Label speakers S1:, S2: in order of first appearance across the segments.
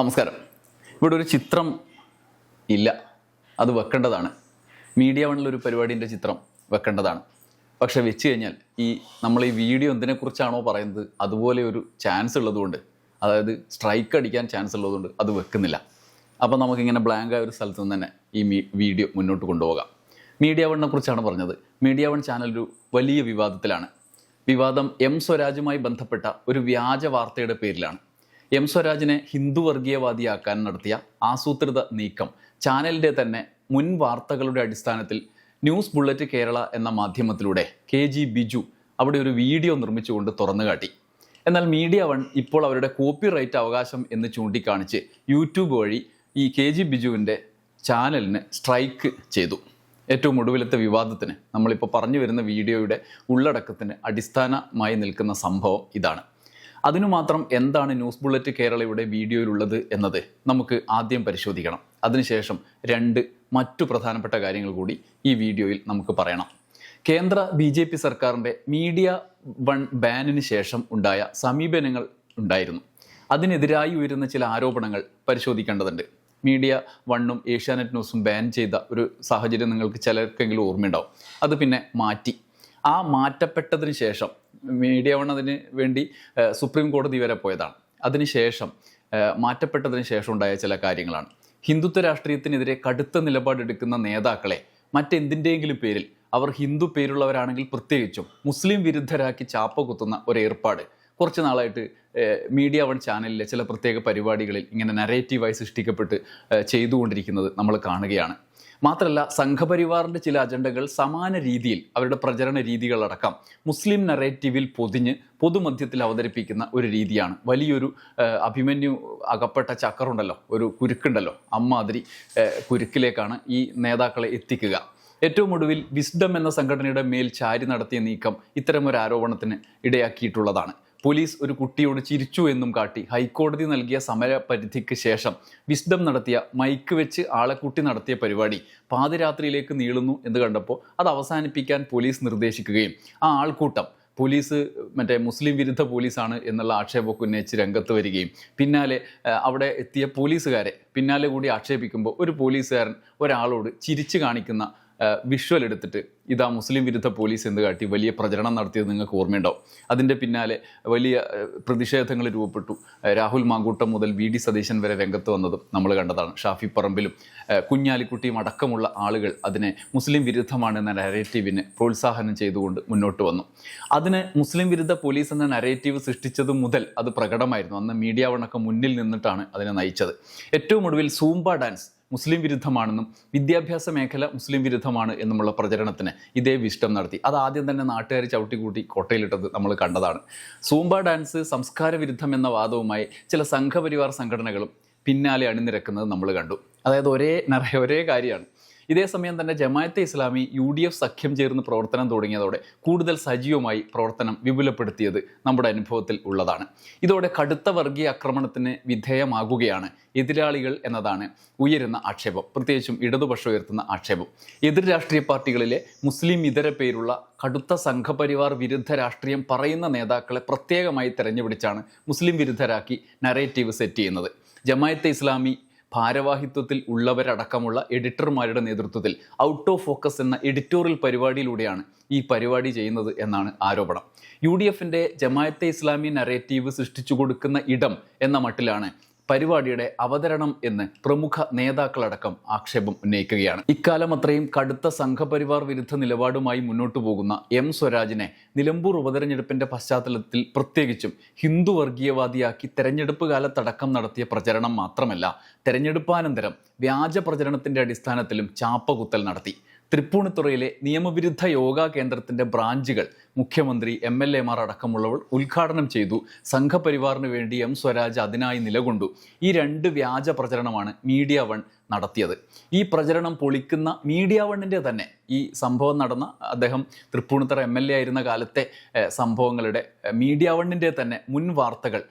S1: നമസ്കാരം. ഇവിടെ ഒരു ചിത്രം ഇല്ല. അത് വെക്കേണ്ടതാണ്. മീഡിയ വണ്ണിലൊരു പരിപാടിന്റെ ചിത്രം വെക്കേണ്ടതാണ്. പക്ഷെ വെച്ച് കഴിഞ്ഞാൽ ഈ നമ്മൾ ഈ വീഡിയോ എന്തിനെക്കുറിച്ചാണോ പറയുന്നത് അതുപോലെ ഒരു ചാൻസ് ഉള്ളതുകൊണ്ട് അതായത് സ്ട്രൈക്ക് അടിക്കാൻ ചാൻസ് ഉള്ളതുകൊണ്ട് അത് വെക്കുന്നില്ല. അപ്പോൾ നമുക്കിങ്ങനെ ബ്ലാങ്ക് ആയ ഒരു സ്ഥലത്ത് നിന്ന് തന്നെ ഈ വീഡിയോ മുന്നോട്ട് കൊണ്ടുപോകാം. മീഡിയ വണ്ണിനെ കുറിച്ചാണ് പറഞ്ഞത്. മീഡിയ വൺ ചാനൽ ഒരു വലിയ വിവാദത്തിലാണ്. വിവാദം എം സ്വരാജുമായി ബന്ധപ്പെട്ട ഒരു വ്യാജ വാർത്തയുടെ പേരിലാണ്. എം സ്വരാജിനെ ഹിന്ദു വർഗീയവാദിയാക്കാൻ നടത്തിയ ആസൂത്രിത നീക്കം ചാനലിന്റെ തന്നെ മുൻ വാർത്തകളുടെ അടിസ്ഥാനത്തിൽ ന്യൂസ് ബുള്ളറ്റ് കേരള എന്ന മാധ്യമത്തിലൂടെ കെ ജി ബിജു അവിടെ ഒരു വീഡിയോ നിർമ്മിച്ചുകൊണ്ട് തുറന്നു കാട്ടി. എന്നാൽ മീഡിയ വൺ ഇപ്പോൾ അവരുടെ കോപ്പിറൈറ്റ് അവകാശം എന്ന് ചൂണ്ടിക്കാണിച്ച് യൂട്യൂബ് വഴി ഈ കെ ജി ബിജുവിന്റെ ചാനലിന് സ്ട്രൈക്ക് ചെയ്തു. ഏറ്റവും ഒടുവിലത്തെ വിവാദത്തിന് നമ്മളിപ്പോൾ പറഞ്ഞു വരുന്ന വീഡിയോയുടെ ഉള്ളടക്കത്തിന് അടിസ്ഥാനമായി നിൽക്കുന്ന സംഭവം ഇതാണ്. അതിനു മാത്രം എന്താണ് ന്യൂസ് ബുള്ളറ്റ് കേരളയുടെ വീഡിയോയിലുള്ളത് എന്നത് നമുക്ക് ആദ്യം പരിശോധിക്കണം. അതിനുശേഷം രണ്ട് മറ്റു പ്രധാനപ്പെട്ട കാര്യങ്ങൾ കൂടി ഈ വീഡിയോയിൽ നമുക്ക് പറയണം. കേന്ദ്ര ബി ജെ പി സർക്കാരിന്റെ മീഡിയ വൺ ബാനിന് ശേഷം ഉണ്ടായ സമീപനങ്ങൾ ഉണ്ടായിരുന്നു. അതിനെതിരായി ഉയരുന്ന ചില ആരോപണങ്ങൾ പരിശോധിക്കേണ്ടതുണ്ട്. മീഡിയ വണ്ണും ഏഷ്യാനെറ്റ് ന്യൂസും ബാൻ ചെയ്ത ഒരു സാഹചര്യം നിങ്ങൾക്ക് ചിലർക്കെങ്കിലും ഓർമ്മയുണ്ടാവും. അത് പിന്നെ മാറ്റി. ആ മാറ്റപ്പെട്ടതിന് ശേഷം മീഡിയ വൺ അതിന് വേണ്ടി സുപ്രീം കോടതി വരെ പോയതാണ്. അതിനുശേഷം മാറ്റപ്പെട്ടതിന് ശേഷം ഉണ്ടായ ചില കാര്യങ്ങളാണ്. ഹിന്ദുത്വ രാഷ്ട്രീയത്തിനെതിരെ കടുത്ത നിലപാടെടുക്കുന്ന നേതാക്കളെ മറ്റെന്തിന്റെയെങ്കിലും പേരിൽ അവർ ഹിന്ദു പേരുള്ളവരാണെങ്കിൽ പ്രത്യേകിച്ചും മുസ്ലിം വിരുദ്ധരാക്കി ചാപ്പ കുത്തുന്ന ഒരു ഏർപ്പാട് കുറച്ച് നാളായിട്ട് മീഡിയ വൺ ചാനലിലെ ചില പ്രത്യേക പരിപാടികളിൽ ഇങ്ങനെ നരേറ്റീവായി സൃഷ്ടിക്കപ്പെട്ട് ചെയ്തുകൊണ്ടിരിക്കുന്നത് നമ്മൾ കാണുകയാണ്. മാത്രമല്ല സംഘപരിവാറിന്റെ ചില അജണ്ടകൾ സമാന രീതിയിൽ അവരുടെ പ്രചരണ രീതികളടക്കം മുസ്ലിം നറേറ്റീവിൽ പൊതിഞ്ഞ് പൊതുമധ്യത്തിൽ അവതരിപ്പിക്കുന്ന ഒരു രീതിയാണ്. വലിയൊരു അഭിമന്യു അകപ്പെട്ട ചക്കറുണ്ടല്ലോ ഒരു കുരുക്കുണ്ടല്ലോ അമ്മാതിരി കുരുക്കിലേക്കാണ് ഈ നേതാക്കളെ എത്തിക്കുക. ഏറ്റവും ഒടുവിൽ വിസ്ഡം എന്ന സംഘടനയുടെ മേൽ ചാരി നടത്തിയ നീക്കം ഇത്തരമൊരു ആരോപണത്തിന് ഇടയാക്കിയിട്ടുള്ളതാണ്. പോലീസ് ഒരു കുട്ടിയോട് ചിരിച്ചു എന്നും കാട്ടി ഹൈക്കോടതി നൽകിയ സമരപരിധിക്ക് ശേഷം വിസ്ഡം നടത്തിയ മൈക്ക് വെച്ച് ആളെ കുട്ടി നടത്തിയ പരിപാടി പാതിരാത്രിയിലേക്ക് നീളുന്നു എന്ന് കണ്ടപ്പോൾ അത് അവസാനിപ്പിക്കാൻ പോലീസ് നിർദ്ദേശിക്കുകയും ആ ആൾക്കൂട്ടം പോലീസ് മറ്റേ മുസ്ലിം വിരുദ്ധ പോലീസാണ് എന്നുള്ള ആക്ഷേപമൊക്കെ ഉന്നയിച്ച് രംഗത്ത് വരികയും പിന്നാലെ അവിടെ എത്തിയ പോലീസുകാരെ പിന്നാലെ കൂടി ആക്ഷേപിക്കുമ്പോൾ ഒരു പോലീസുകാരൻ ഒരാളോട് ചിരിച്ചു കാണിക്കുന്ന വിഷ്വൽ എടുത്തിട്ട് ഇതാ മുസ്ലിം വിരുദ്ധ പോലീസ് എന്ന് കാട്ടി? വലിയ പ്രചരണം നടത്തിയത് നിങ്ങൾക്ക് ഓർമ്മയുണ്ടാവും. അതിന്റെ പിന്നാലെ വലിയ പ്രതിഷേധങ്ങൾ രൂപപ്പെട്ടു. രാഹുൽ മാങ്കൂട്ടം മുതൽ വി ഡി സതീശൻ വരെ രംഗത്ത് വന്നതും നമ്മൾ കണ്ടതാണ്. ഷാഫി പറമ്പിലും കുഞ്ഞാലിക്കുട്ടിയും അടക്കമുള്ള ആളുകൾ അതിനെ മുസ്ലിം വിരുദ്ധമാണെന്ന നരേറ്റീവിന് പ്രോത്സാഹനം ചെയ്തുകൊണ്ട് മുന്നോട്ട് വന്നു. അതിന് മുസ്ലിം വിരുദ്ധ പോലീസ് എന്ന നരേറ്റീവ് സൃഷ്ടിച്ചത് മുതൽ അത് പ്രകടമായിരുന്നു. അന്ന് മീഡിയ വണക്കം മുന്നിൽ നിന്നിട്ടാണ് അതിനെ നയിച്ചത്. ഏറ്റവും ഒടുവിൽ സൂംബ ഡാൻസ് മുസ്ലിം വിരുദ്ധമാണെന്നും വിദ്യാഭ്യാസ മേഖല മുസ്ലിം വിരുദ്ധമാണ് എന്നുമുള്ള പ്രചരണത്തിന് ഇതേ വിഷ്ടം നടത്തി. അത് ആദ്യം തന്നെ നാട്ടുകാർ ചവിട്ടിക്കൂട്ടി കോട്ടയിലിട്ടത് നമ്മൾ കണ്ടതാണ്. സൂംബ ഡാൻസ് സംസ്കാര വിരുദ്ധം എന്ന വാദവുമായി ചില സംഘപരിവാർ സംഘടനകളും പിന്നാലെ അണിനിരക്കുന്നത് നമ്മൾ കണ്ടു. അതായത് ഒരേ നിറയെ ഒരേ കാര്യമാണ്. ഇതേ സമയം തന്നെ Jamaate Islami U D F സഖ്യം ചേർന്ന് പ്രവർത്തനം തുടങ്ങിയതോടെ കൂടുതൽ സജീവമായി പ്രവർത്തനം വിപുലപ്പെടുത്തിയത് നമ്മുടെ അനുഭവത്തിൽ ഉള്ളതാണ്. ഇതോടെ കടുത്ത വർഗീയ ആക്രമണത്തിന് വിധേയമാകുകയാണ് എതിരാളികൾ എന്നതാണ് ഉയരുന്ന ആക്ഷേപം. പ്രത്യേകിച്ചും ഇടതുപക്ഷം ഉയർത്തുന്ന ആക്ഷേപം. എതിർ രാഷ്ട്രീയ പാർട്ടികളിലെ മുസ്ലിം ഇതര പേരുള്ള കടുത്ത സംഘപരിവാർ വിരുദ്ധ രാഷ്ട്രീയം പറയുന്ന നേതാക്കളെ പ്രത്യേകമായി തെരഞ്ഞുപിടിച്ചാണ് മുസ്ലിം വിരുദ്ധരാക്കി നറേറ്റീവ് സെറ്റ് ചെയ്യുന്നത്. ജമായത്തെ ഇസ്ലാമി ഭാരവാഹിത്വത്തിൽ ഉള്ളവരടക്കമുള്ള എഡിറ്റർമാരുടെ നേതൃത്വത്തിൽ ഔട്ട് ഓഫ് ഫോക്കസ് എന്ന എഡിറ്റോറിയൽ പരിപാടിയിലൂടെയാണ് ഈ പരിപാടി ചെയ്യുന്നത് എന്നാണ് ആരോപണം. യു ഡി എഫിന്റെ ജമായത്തെ ഇസ്ലാമി നറേറ്റീവ് സൃഷ്ടിച്ചു കൊടുക്കുന്ന ഇടം എന്ന മട്ടിലാണ് പരിപാടിയുടെ അവതരണം എന്ന് പ്രമുഖ നേതാക്കളടക്കം ആക്ഷേപം ഉന്നയിക്കുകയാണ്. ഇക്കാലം അത്രയും കടുത്ത സംഘപരിവാർ വിരുദ്ധ നിലപാടുമായി മുന്നോട്ടു പോകുന്ന എം സ്വരാജിനെ നിലമ്പൂർ ഉപതെരഞ്ഞെടുപ്പിന്റെ പശ്ചാത്തലത്തിൽ പ്രത്യേകിച്ചും ഹിന്ദു വർഗീയവാദിയാക്കി തെരഞ്ഞെടുപ്പ് കാലത്തടക്കം നടത്തിയ പ്രചരണം മാത്രമല്ല തെരഞ്ഞെടുപ്പാനന്തരം വ്യാജ പ്രചരണത്തിന്റെ അടിസ്ഥാനത്തിലും ചാപ്പകുത്തൽ നടത്തി. തൃപ്പൂണിത്തുറയിലെ നിയമവിരുദ്ധ യോഗാ കേന്ദ്രത്തിന്റെ ബ്രാഞ്ചുകൾ മുഖ്യമന്ത്രി എം എൽ എമാർ അടക്കമുള്ളവർ ഉദ്ഘാടനം ചെയ്തു. സംഘപരിവാറിന് വേണ്ടി എം സ്വരാജ് അതിനായി നിലകൊണ്ടു. ഈ രണ്ട് വ്യാജ പ്രചരണമാണ് മീഡിയ വൺ നടത്തിയത്. ഈ പ്രചരണം പൊളിക്കുന്ന മീഡിയ വണ്ണിന്റെ തന്നെ ഈ സംഭവം നടന്ന അദ്ദേഹം തൃപ്പൂണിത്തുറ എം എൽ എ ആയിരുന്ന കാലത്തെ സംഭവങ്ങളുടെ മീഡിയ വണ്ണിന്റെ തന്നെ മുൻ വാർത്തകൾ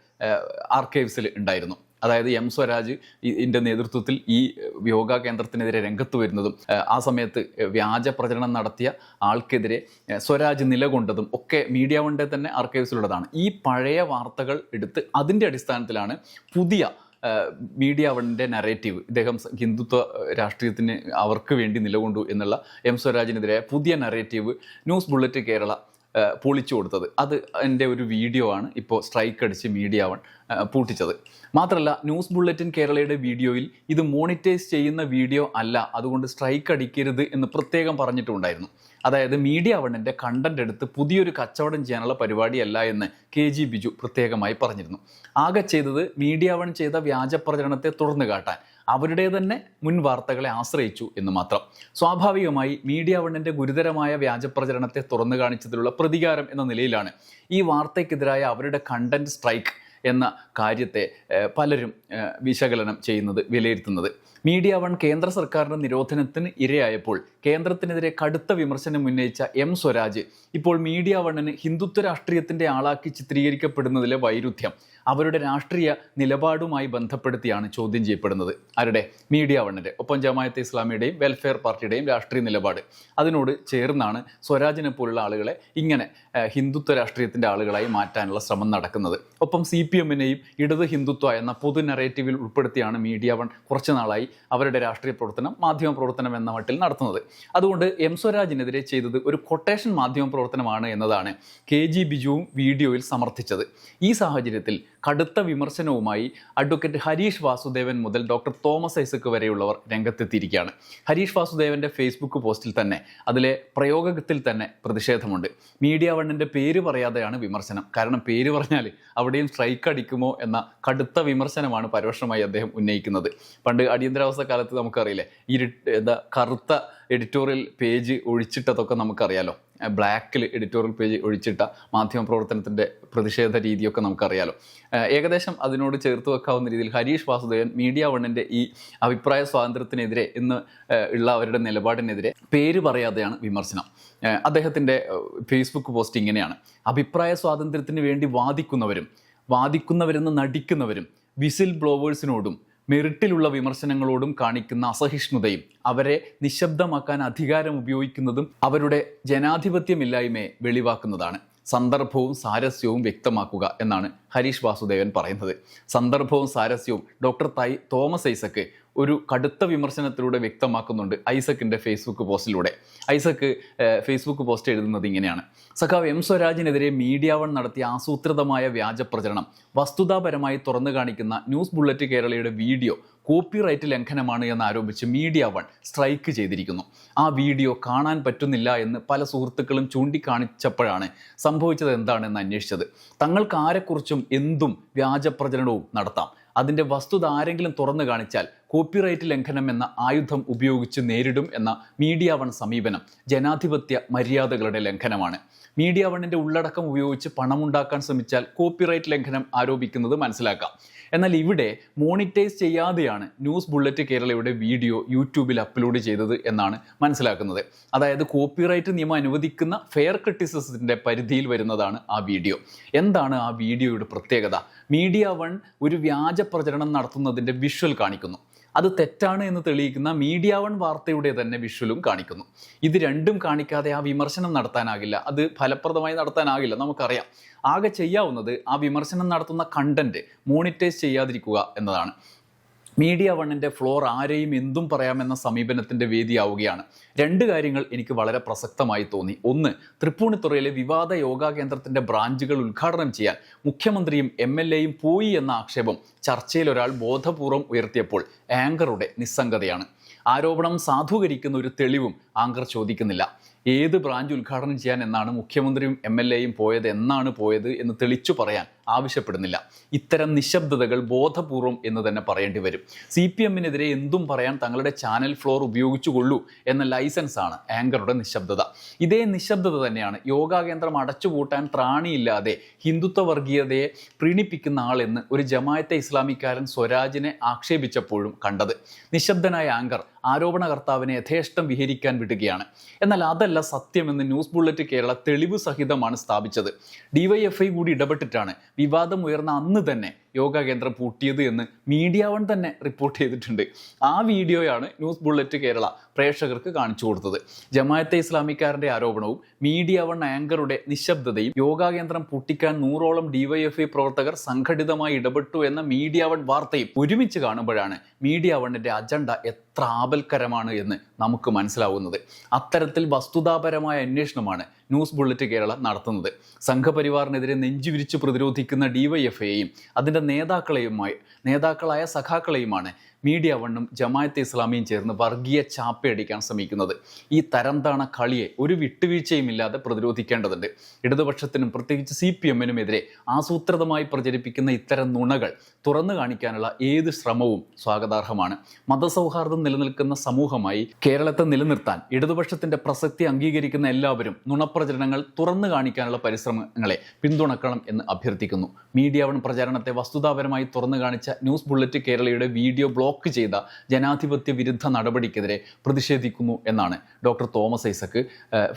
S1: ആർക്കൈവ്സിൽ ഉണ്ടായിരുന്നു. അതായത് എം സ്വരാജ് ഇതിന്റെ നേതൃത്വത്തിൽ ഈ യോഗ കേന്ദ്രത്തിനെതിരെ രംഗത്ത് വരുന്നതും ആ സമയത്ത് വ്യാജ പ്രചരണം നടത്തിയ ആൾക്കെതിരെ സ്വരാജ് നിലകൊണ്ടതും ഒക്കെ മീഡിയ വണ്ടെ തന്നെ ആർക്കൈവ്സിലുള്ളതാണ്. ഈ പഴയ വാർത്തകൾ എടുത്ത് അതിന്റെ അടിസ്ഥാനത്തിലാണ് പുതിയ മീഡിയ അവന്റെ നറേറ്റീവ് ഇദ്ദേഹം ഹിന്ദുത്വ രാഷ്ട്രീയത്തിന് അവർക്ക് വേണ്ടി നിലകൊണ്ടു എന്നുള്ള എം സ്വരാജിനെതിരെ പുതിയ നറേറ്റീവ് ന്യൂസ് ബുള്ളറ്റ് കേരള പൊളിച്ചു കൊടുത്തത്. അത് എന്റെ ഒരു വീഡിയോ ആണ് ഇപ്പോൾ സ്ട്രൈക്ക് അടിച്ച് മീഡിയ വൺ പൂട്ടിച്ചത്. മാത്രമല്ല ന്യൂസ് ബുള്ളറ്റിൻ കേരളയുടെ വീഡിയോയിൽ ഇത് മോണിറ്റൈസ് ചെയ്യുന്ന വീഡിയോ അല്ല അതുകൊണ്ട് സ്ട്രൈക്ക് അടിക്കരുത് എന്ന് പ്രത്യേകം പറഞ്ഞിട്ടുണ്ടായിരുന്നു. അതായത് മീഡിയ വണ്ണിന്റെ കണ്ടന്റ് എടുത്ത് പുതിയൊരു കച്ചവടം ചെയ്യാനുള്ള പരിപാടിയല്ല എന്ന് കെ ജി ബിജു പ്രത്യേകമായി പറഞ്ഞിരുന്നു. ആകെ ചെയ്തത് മീഡിയ വൺ ചെയ്ത വ്യാജ പ്രചരണത്തെ തുറന്നു കാട്ടാൻ. അവരുടെ തന്നെ മുൻ വാർത്തകളെ ആശ്രയിച്ചു എന്ന് മാത്രം. സ്വാഭാവികമായി മീഡിയ വണ്ണിന്റെ ഗുരുതരമായ വ്യാജപ്രചരണത്തെ തുറന്നു കാണിച്ചതിലുള്ള പ്രതികാരം എന്ന നിലയിലാണ് ഈ വാർത്തയ്ക്കെതിരായ അവരുടെ കണ്ടന്റ് സ്ട്രൈക്ക് എന്ന കാര്യത്തെ പലരും വിശകലനം ചെയ്യുന്നത് വിലയിരുത്തുന്നത്. മീഡിയ വൺ കേന്ദ്ര സർക്കാരിന്റെ നിരോധനത്തിന് ഇരയായപ്പോൾ കേന്ദ്രത്തിനെതിരെ കടുത്ത വിമർശനം ഉന്നയിച്ച എം സ്വരാജ് ഇപ്പോൾ മീഡിയ വണ്ണിന് ഹിന്ദുത്വ രാഷ്ട്രീയത്തിന്റെ ആളാക്കി ചിത്രീകരിക്കപ്പെടുന്നതിലെ വൈരുദ്ധ്യം അവരുടെ രാഷ്ട്രീയ നിലപാടുമായി ബന്ധപ്പെടുത്തിയാണ് ചോദ്യം ചെയ്യപ്പെടുന്നത്. ആരുടെ? മീഡിയ വണ്ണിന്റെ. ഒപ്പം ജമായത്തെ ഇസ്ലാമിയുടെയും വെൽഫെയർ പാർട്ടിയുടെയും രാഷ്ട്രീയ നിലപാട്. അതിനോട് ചേർന്നാണ് സ്വരാജിനെ പോലുള്ള ആളുകളെ ഇങ്ങനെ ഹിന്ദുത്വ രാഷ്ട്രീയത്തിന്റെ ആളുകളായി മാറ്റാനുള്ള ശ്രമം നടക്കുന്നത്. ഒപ്പം സി പി എമ്മിനെയും ഇടത് ഹിന്ദുത്വ എന്ന പൊതു നറേറ്റീവിൽ ഉൾപ്പെടുത്തിയാണ് മീഡിയ വൺ കുറച്ച് നാളായി അവരുടെ രാഷ്ട്രീയ പ്രവർത്തനം മാധ്യമ പ്രവർത്തനം എന്ന മട്ടിൽ നടത്തുന്നത്. അതുകൊണ്ട് എം സ്വരാജിനെതിരെ ചെയ്തത് ഒരു കൊട്ടേഷൻ മാധ്യമ പ്രവർത്തനമാണ് എന്നതാണ് കെ ജി ബിജുവും വീഡിയോയിൽ സമർത്ഥിച്ചത്. ഈ സാഹചര്യത്തിൽ കടുത്ത വിമർശനവുമായി അഡ്വക്കേറ്റ് ഹരീഷ് വാസുദേവൻ മുതൽ ഡോക്ടർ തോമസ് ഐസക് വരെയുള്ളവർ രംഗത്തെത്തിയിരിക്കുകയാണ്. ഹരീഷ് വാസുദേവന്റെ ഫേസ്ബുക്ക് പോസ്റ്റിൽ തന്നെ അതിലെ പ്രയോഗത്തിൽ തന്നെ പ്രതിഷേധമുണ്ട്. മീഡിയ വണ്ണിന്റെ പേര് പറയാതെയാണ് വിമർശനം. കാരണം പേര് പറഞ്ഞാൽ അവിടെയും സ്ട്രൈക്ക് അടിക്കുമോ എന്ന കടുത്ത വിമർശനമാണ് പരോക്ഷമായി അദ്ദേഹം ഉന്നയിക്കുന്നത്. പണ്ട് അടിയന്തരാവസ്ഥ കാലത്ത് നമുക്കറിയില്ലേ ഇരു എന്താ കറുത്ത എഡിറ്റോറിയൽ പേജ് ഒഴിച്ചിട്ടതൊക്കെ നമുക്കറിയാലോ. ബ്ലാക്കിൽ എഡിറ്റോറിയൽ പേജ് ഒഴിച്ചിട്ട മാധ്യമ പ്രവർത്തനത്തിന്റെ പ്രതിഷേധ രീതിയൊക്കെ നമുക്കറിയാലോ. ഏകദേശം അതിനോട് ചേർത്ത് വെക്കാവുന്ന രീതിയിൽ ഹരീഷ് വാസുദേവൻ മീഡിയ വണ്ണിന്റെ ഈ അഭിപ്രായ സ്വാതന്ത്ര്യത്തിനെതിരെ ഇന്ന് ഉള്ള അവരുടെ നിലപാടിനെതിരെ പേര് പറയാതെയാണ് വിമർശനം. അദ്ദേഹത്തിന്റെ ഫേസ്ബുക്ക് പോസ്റ്റ് ഇങ്ങനെയാണ്. അഭിപ്രായ സ്വാതന്ത്ര്യത്തിന് വേണ്ടി വാദിക്കുന്നവരും വാദിക്കുന്നവരെന്ന് നടിക്കുന്നവരും വിസിൽ ബ്ലോവേഴ്സിനോടും മെറിറ്റിലുള്ള വിമർശനങ്ങളോടും കാണിക്കുന്ന അസഹിഷ്ണുതയും അവരെ നിശബ്ദമാക്കാൻ അധികാരം ഉപയോഗിക്കുന്നതും അവരുടെ ജനാധിപത്യമില്ലായ്മയെ വെളിവാക്കുന്നതാണ്. സന്ദർഭവും സാരസ്യവും വ്യക്തമാക്കുക എന്നാണ് ഹരീഷ് വാസുദേവൻ പറയുന്നത്. സന്ദർഭവും സാരസ്യവും ഡോക്ടർ തായി തോമസ് ഐസക്ക് ഒരു കടുത്ത വിമർശനത്തിലൂടെ വ്യക്തമാക്കുന്നുണ്ട് ഐസക്കിന്റെ ഫേസ്ബുക്ക് പോസ്റ്റിലൂടെ. ഐസക്ക് ഫേസ്ബുക്ക് പോസ്റ്റ് എഴുതുന്നത് ഇങ്ങനെയാണ്. സഖാവ് എം സ്വരാജിനെതിരെ മീഡിയ വൺ നടത്തിയ ആസൂത്രിതമായ വ്യാജ പ്രചരണം വസ്തുതാപരമായി തുറന്നു കാണിക്കുന്ന news bullet Kerala video copyright ലംഘനമാണ് എന്ന് ആരോപിച്ച് മീഡിയ വൺ സ്ട്രൈക്ക് ചെയ്തിരിക്കുന്നു. ആ വീഡിയോ കാണാൻ പറ്റുന്നില്ല എന്ന് പല സുഹൃത്തുക്കളും ചൂണ്ടിക്കാണിച്ചപ്പോഴാണ് സംഭവിച്ചത് എന്താണെന്ന് അന്വേഷിച്ചത്. തങ്ങൾക്ക് ആരെക്കുറിച്ചും എന്തും വ്യാജപ്രചരണവും നടത്താം. അതിന്റെ വസ്തുത ആരെങ്കിലും തുറന്നു കാണിച്ചാൽ കോപ്പിറൈറ്റ് ലംഘനം എന്ന ആയുധം ഉപയോഗിച്ച് നേരിടും എന്ന മീഡിയ വൺ സമീപനം ജനാധിപത്യ മര്യാദകളുടെ ലംഘനമാണ്. മീഡിയ വണ്ണിന്റെ ഉള്ളടക്കം ഉപയോഗിച്ച് പണമുണ്ടാക്കാൻ ശ്രമിച്ചാൽ കോപ്പിറൈറ്റ് ലംഘനം ആരോപിക്കുന്നത് മനസ്സിലാക്കാം. എന്നാൽ ഇവിടെ മോണിറ്റൈസ് ചെയ്യാതെയാണ് ന്യൂസ് ബുള്ളറ്റ് കേരളയുടെ വീഡിയോ യൂട്യൂബിൽ അപ്ലോഡ് ചെയ്തത് എന്നാണ് മനസ്സിലാക്കുന്നത്. അതായത് കോപ്പിറൈറ്റ് നിയമം അനുവദിക്കുന്ന ഫെയർ ക്രിറ്റിസിസത്തിന്റെ പരിധിയിൽ വരുന്നതാണ് ആ വീഡിയോ. എന്താണ് ആ വീഡിയോയുടെ പ്രത്യേകത? മീഡിയ വൺ ഒരു വ്യാജ പ്രചരണം നടത്തുന്നതിന്റെ വിഷ്വൽ കാണിക്കുന്നു. അത് തെറ്റാണ് എന്ന് തെളിയിക്കുന്ന മീഡിയ വൺ വാർത്തയുടെ തന്നെ വിഷ്വലും കാണിക്കുന്നു. ഇത് രണ്ടും കാണിക്കാതെ ആ വിമർശനം നടത്താനാകില്ല. അത് ഫലപ്രദമായി നടത്താനാകില്ല. നമുക്കറിയാം. ആകെ ചെയ്യാവുന്നത് ആ വിമർശനം നടത്തുന്ന കണ്ടന്റ് മോണിറ്റൈസ് ചെയ്യാതിരിക്കുക എന്നതാണ്. മീഡിയ വണ്ണിന്റെ ഫ്ലോർ ആരെയും എന്തും പറയാമെന്ന സമീപനത്തിന്റെ വേദിയാവുകയാണ്. രണ്ട് കാര്യങ്ങൾ എനിക്ക് വളരെ പ്രസക്തമായി തോന്നി. ഒന്ന് തൃപ്പൂണിത്തുറയിലെ വിവാദ യോഗാ കേന്ദ്രത്തിന്റെ ബ്രാഞ്ചുകൾ ഉദ്ഘാടനം ചെയ്യാൻ മുഖ്യമന്ത്രിയും എം എൽ എയും പോയി എന്ന ആക്ഷേപം ചർച്ചയിൽ ഒരാൾ ബോധപൂർവം ഉയർത്തിയപ്പോൾ ആങ്കറുടെ നിസ്സംഗതയാണ്. ആരോപണം സാധൂകരിക്കുന്ന ഒരു തെളിവും ആങ്കർ ചോദിക്കുന്നില്ല. ഏത് ബ്രാഞ്ച് ഉദ്ഘാടനം ചെയ്യാൻ എന്നാണ് മുഖ്യമന്ത്രിയും എം എൽ എയും പോയത് എന്നാണ് പോയത് എന്ന് തെളിച്ചു പറയാൻ ആവശ്യപ്പെടുന്നില്ല. ഇത്തരം നിശബ്ദതകൾ ബോധപൂർവം എന്ന് തന്നെ പറയേണ്ടി വരും. സി പി എമ്മിനെതിരെ എന്തും പറയാൻ തങ്ങളുടെ ചാനൽ ഫ്ലോർ ഉപയോഗിച്ചുകൊള്ളൂ എന്ന ലൈസൻസ് ആണ് ആങ്കറുടെ നിശബ്ദത. ഇതേ നിശബ്ദത തന്നെയാണ് യോഗാ കേന്ദ്രം അടച്ചുപൂട്ടാൻ ത്രാണിയില്ലാതെ ഹിന്ദുത്വ വർഗീയതയെ പ്രീണിപ്പിക്കുന്ന ആളെന്ന് ഒരു ജമായത്തെ ഇസ്ലാമിക്കാരൻ സ്വരാജിനെ ആക്ഷേപിച്ചപ്പോഴും കണ്ടത്. നിശബ്ദനായ ആങ്കർ ആരോപണകർത്താവിനെ യഥേഷ്ടം വിഹരിക്കാൻ വിടുകയാണ്. എന്നാൽ അതല്ല സത്യമെന്ന് ന്യൂസ് ബുള്ളറ്റ് കേരള തെളിവ് സഹിതമാണ് സ്ഥാപിച്ചത്. ഡിവൈഎഫ്ഐ കൂടി ഇടപെട്ടിട്ടാണ് വിവാദം ഉയർന്ന അന്ന് തന്നെ യോഗ കേന്ദ്രം പൂട്ടിയത് എന്ന് മീഡിയ വൺ തന്നെ റിപ്പോർട്ട് ചെയ്തിട്ടുണ്ട്. ആ വീഡിയോയാണ് ന്യൂസ് ബുള്ളറ്റ് കേരള പ്രേക്ഷകർക്ക് കാണിച്ചു കൊടുത്തത്. ജമായത്തെ ഇസ്ലാമിക്കാരന്റെ ആരോപണവും മീഡിയ വൺ ആങ്കറുടെ നിശബ്ദതയും യോഗാ കേന്ദ്രം പൂട്ടിക്കാൻ നൂറോളം ഡിവൈഎഫ്ഐ പ്രവർത്തകർ സംഘടിതമായി ഇടപെട്ടു എന്ന മീഡിയ വൺ വാർത്തയും ഒരുമിച്ച് കാണുമ്പോഴാണ് മീഡിയ വണ്ണിന്റെ അജണ്ട എത്ര ആപൽക്കരമാണ് എന്ന് നമുക്ക് മനസ്സിലാവുന്നത്. അത്തരത്തിൽ വസ്തുതാപരമായ അന്വേഷണമാണ് ന്യൂസ് ബുള്ളറ്റ് കേരള നടത്തുന്നത്. സംഘപരിവാറിനെതിരെ നെഞ്ചുവിരിച്ച് പ്രതിരോധിക്കുന്ന ഡിവൈഎഫ്ഐയെയും നേതാക്കളെയുമായി നേതാക്കളായ സഖാക്കളെയുമാണ്. മീഡിയ വണ്ണും ജമായത്തെ ഇസ്ലാമിയും ചേർന്ന് വർഗീയ ചാപ്പയടിക്കാൻ ശ്രമിക്കുന്നത്. ഈ തരംതാണ കളിയെ ഒരു വിട്ടുവീഴ്ചയും ഇല്ലാതെ പ്രതിരോധിക്കേണ്ടതുണ്ട്. ഇടതുപക്ഷത്തിനും പ്രത്യേകിച്ച് സി പി എമ്മിനുമെതിരെ ആസൂത്രിതമായി പ്രചരിപ്പിക്കുന്ന ഇത്തരം നുണകൾ തുറന്നു കാണിക്കാനുള്ള ഏത് ശ്രമവും സ്വാഗതാർഹമാണ്. മതസൗഹാർദ്ദം നിലനിൽക്കുന്ന സമൂഹമായി കേരളത്തെ നിലനിർത്താൻ ഇടതുപക്ഷത്തിന്റെ പ്രസക്തി അംഗീകരിക്കുന്ന എല്ലാവരും നുണപ്രചരണങ്ങൾ തുറന്നു കാണിക്കാനുള്ള പരിശ്രമങ്ങളെ പിന്തുണക്കണം എന്ന് അഭ്യർത്ഥിക്കുന്നു. മീഡിയ വൺ പ്രചാരണത്തെ വസ്തുതാപരമായി തുറന്നു കാണിച്ച news bullet Kerala video block ചെയ്ത ജനാധിപത്യ വിരുദ്ധ നടപടിക്കെതിരെ പ്രതിഷേധിക്കുന്നു എന്നാണ് ഡോക്ടർ തോമസ് ഐസക്ക്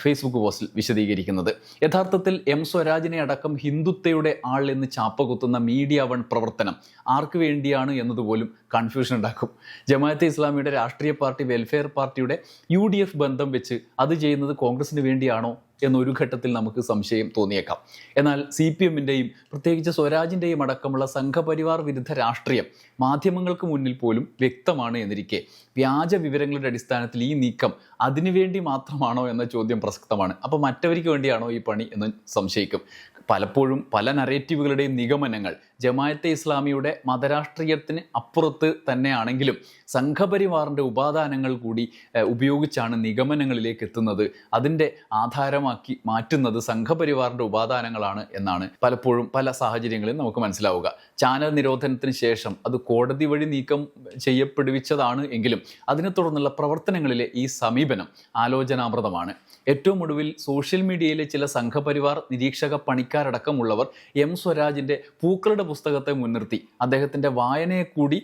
S1: ഫേസ്ബുക്ക് പോസ്റ്റിൽ വിശദീകരിക്കുന്നത്. യഥാർത്ഥത്തിൽ എം സ്വരാജിനെ അടക്കം ഹിന്ദുത്വയുടെ ആൾ എന്ന് ചാപ്പകുത്തുന്ന മീഡിയ വൺ പ്രവർത്തനം ആർക്ക് വേണ്ടിയാണ് എന്നതുപോലും കൺഫ്യൂഷൻ ഉണ്ടാക്കും. ജമാഅത്തെ ഇസ്ലാമിയുടെ രാഷ്ട്രീയ പാർട്ടി വെൽഫെയർ പാർട്ടിയുടെ യു ബന്ധം വെച്ച് അത് ചെയ്യുന്നത് കോൺഗ്രസിന് വേണ്ടിയാണോ എന്നൊരു ഘട്ടത്തിൽ നമുക്ക് സംശയം തോന്നിയേക്കാം. എന്നാൽ സി പി എമ്മിന്റെയും പ്രത്യേകിച്ച് സ്വരാജിന്റെയും അടക്കമുള്ള സംഘപരിവാർ വിരുദ്ധ രാഷ്ട്രീയം മാധ്യമങ്ങൾക്ക് മുന്നിൽ പോലും വ്യക്തമാണ് എന്നിരിക്കെ വ്യാജ വിവരങ്ങളുടെ അടിസ്ഥാനത്തിൽ ഈ നീക്കം അതിനുവേണ്ടി മാത്രമാണോ എന്ന ചോദ്യം പ്രസക്തമാണ്. അപ്പോൾ മറ്റവർക്ക് വേണ്ടിയാണോ ഈ പണി എന്ന് സംശയിക്കും. പലപ്പോഴും പല നറേറ്റീവുകളുടെയും നിഗമനങ്ങൾ ജമായത്തെ ഇസ്ലാമിയുടെ മതരാഷ്ട്രീയത്തിന് അപ്പുറത്ത് തന്നെയാണെങ്കിലും സംഘപരിവാറിന്റെ ഉപാദാനങ്ങൾ കൂടി ഉപയോഗിച്ചാണ് നിഗമനങ്ങളിലേക്ക് എത്തുന്നത്. അതിന്റെ ആധാരമാക്കി മാറ്റുന്നത് സംഘപരിവാറിന്റെ ഉപാദാനങ്ങളാണ് എന്നാണ് പലപ്പോഴും പല സാഹചര്യങ്ങളിൽ നമുക്ക് മനസ്സിലാവുക. ചാനൽ നിരോധനത്തിന് ശേഷം അത് കോടതി വഴി നീക്കം ചെയ്യപ്പെടുവിച്ചതാണ് എങ്കിലും അതിനെ തുടർന്നുള്ള പ്രവർത്തനങ്ങളിലെ ഈ സമീപനം ആലോചനാമൃതമാണ്. ഏറ്റവും ഒടുവിൽ സോഷ്യൽ മീഡിയയിലെ ചില സംഘപരിവാർ നിരീക്ഷക പണിക്കാരടക്കമുള്ളവർ എം സ്വരാജിന്റെ പൂക്കളുടെ പുസ്തകത്തെ മുൻനിർത്തി അദ്ദേഹത്തിന്റെ വായനയെ കൂടി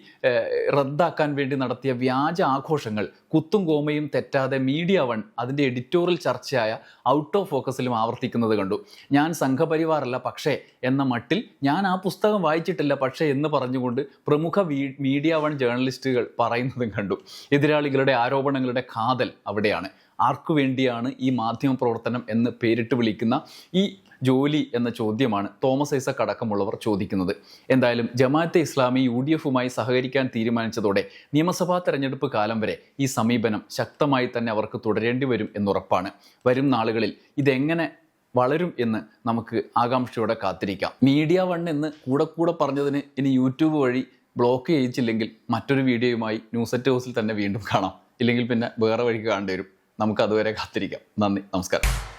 S1: റദ്ദാക്കാൻ വേണ്ടി നടത്തിയ വ്യാജ ആഘോഷങ്ങൾ കുത്തും കോമയും തെറ്റാതെ മീഡിയ വൺ അതിന്റെ എഡിറ്റോറിയൽ ചർച്ചയായ ഔട്ട് ഓഫ് ഫോക്കസിലും ആവർത്തിക്കുന്നത് കണ്ടു. ഞാൻ സംഘപരിവാറല്ല പക്ഷേ എന്ന മട്ടിൽ ഞാൻ ആ പുസ്തകം വായിച്ചിട്ടില്ല പക്ഷേ എന്ന് പറഞ്ഞുകൊണ്ട് പ്രമുഖ മീഡിയ വൺ ജേർണലിസ്റ്റുകൾ പറയുന്നതും കണ്ടു. എതിരാളികളുടെ ആരോപണങ്ങളുടെ കാതൽ അവിടെയാണ്. ആർക്കു വേണ്ടിയാണ് ഈ മാധ്യമ പ്രവർത്തനം എന്ന് പേരിട്ട് വിളിക്കുന്ന ഈ ജോലി എന്ന ചോദ്യമാണ് തോമസ് ഐസക് അടക്കമുള്ളവർ ചോദിക്കുന്നത്. എന്തായാലും ജമാഅത്തെ ഇസ്ലാമി യു ഡി എഫുമായി സഹകരിക്കാൻ തീരുമാനിച്ചതോടെ നിയമസഭാ തെരഞ്ഞെടുപ്പ് കാലം വരെ ഈ സമീപനം ശക്തമായി തന്നെ അവർക്ക് തുടരേണ്ടി വരും എന്നുറപ്പാണ്. വരും നാളുകളിൽ ഇതെങ്ങനെ വളരും എന്ന് നമുക്ക് ആകാംക്ഷയോടെ കാത്തിരിക്കാം. മീഡിയ വൺ എന്ന് കൂടെ കൂടെ പറഞ്ഞതിന് ഇനി യൂട്യൂബ് വഴി ബ്ലോക്ക് ചെയ്യിച്ചില്ലെങ്കിൽ മറ്റൊരു വീഡിയോയുമായി ന്യൂസ് അറ്റ് ഹൗസിൽ തന്നെ വീണ്ടും കാണാം. ഇല്ലെങ്കിൽ പിന്നെ വേറെ വഴിക്ക് കാണേണ്ടി വരും. നമുക്ക് അതുവരെ കാത്തിരിക്കാം. നന്ദി. നമസ്കാരം.